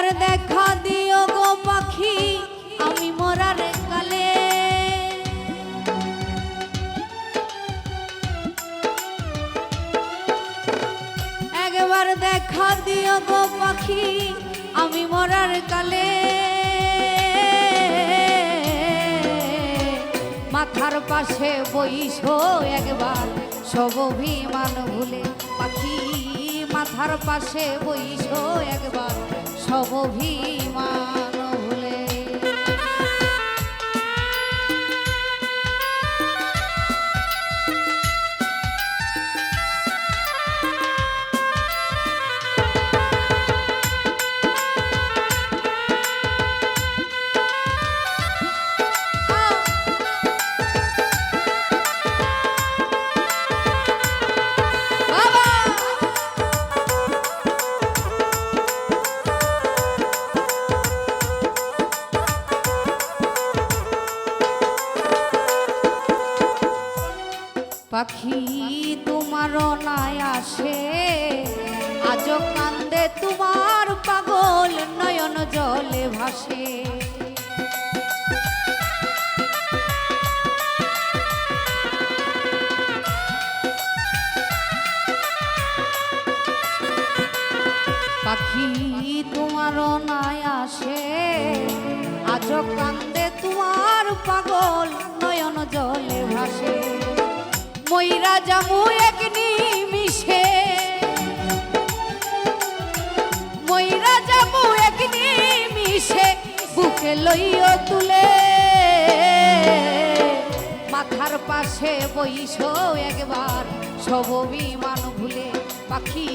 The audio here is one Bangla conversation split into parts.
একবার দেখা দিও গো পাখি, আমি মরার কালে। একবার দেখা দিও গো পাখি, আমি মরার কালে। মাথার পাশে বইস একবার, সব অভিমান ভুলে পাখি। মাথার পাশে বইস একবার সব অভিমান। পাখি তোমার নাই আসে। আজ কান্দে তোমার পাগল নয়ন জলে ভাসে। পাখি তোমার নাই আসে। আজ কান্দে তোমার পাগল নয়ন জলে ভাসে। ময়রা জামু এক নিমিষে ময়রা জামু এক নিমিষে বুকে লইও তুলে। মাথার পাশে বইসো একবার, সব বিমান ভুলে পাখি।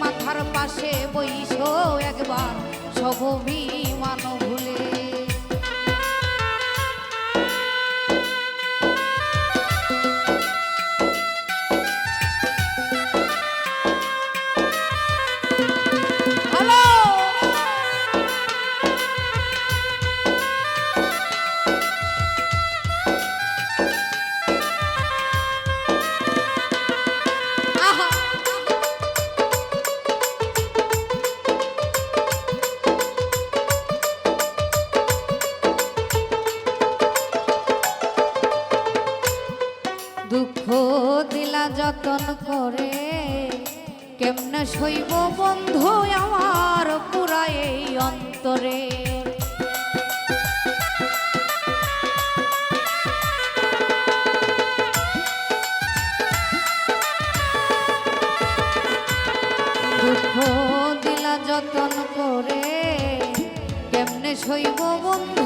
মাথার পাশে বইসো একবার, সব বিমান ভুলে যতন করে, কেমনে শৈব বন্ধু আমার পুরা এই অন্তরে? দুঃখ দিলা যতন করে, কেমনে শৈব বন্ধু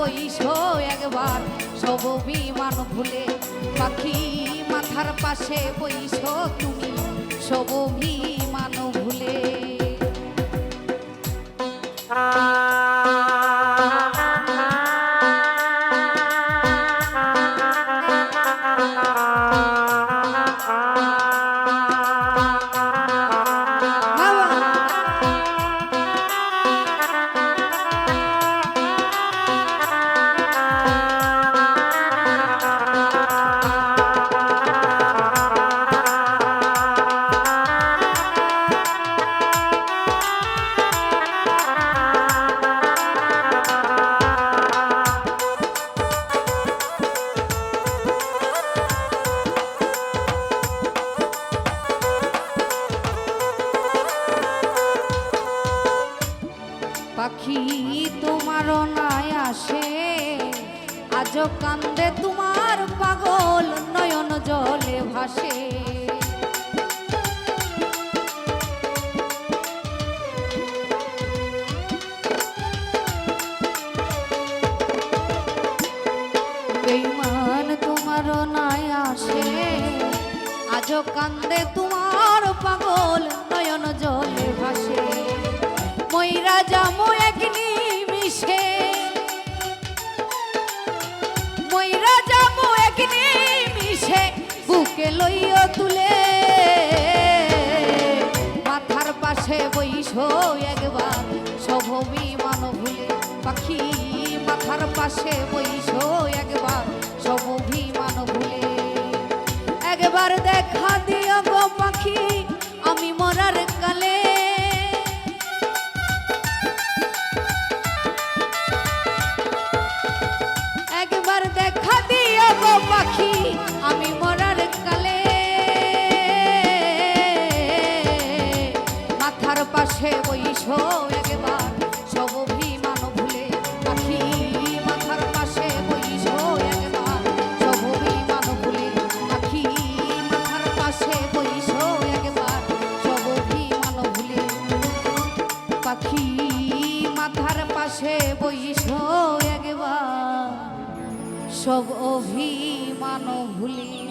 বইসো একবার সব বিমান ভুলে পাখি মাথার পাশে বইসো তুমি সব বিমান ভুলে। পাখি তোমার নাই আসে। আজ কান্দে তোমার পাগল নয়ন জলে ভাসে। তোমার নাই আসে। আজ কান্দে বুকে লইয়া তুলে। মাথার পাশে বইস একবার স্বভবি মান ভুলে পাখি। মাথার পাশে বইস একবার স্বভবি মান ভুলে একবার দেখা দিও গো পাখি, আমি মরার কালে। একবার দেখা দিও গো পাখি, আমি মরার সব অভিমান ভুলি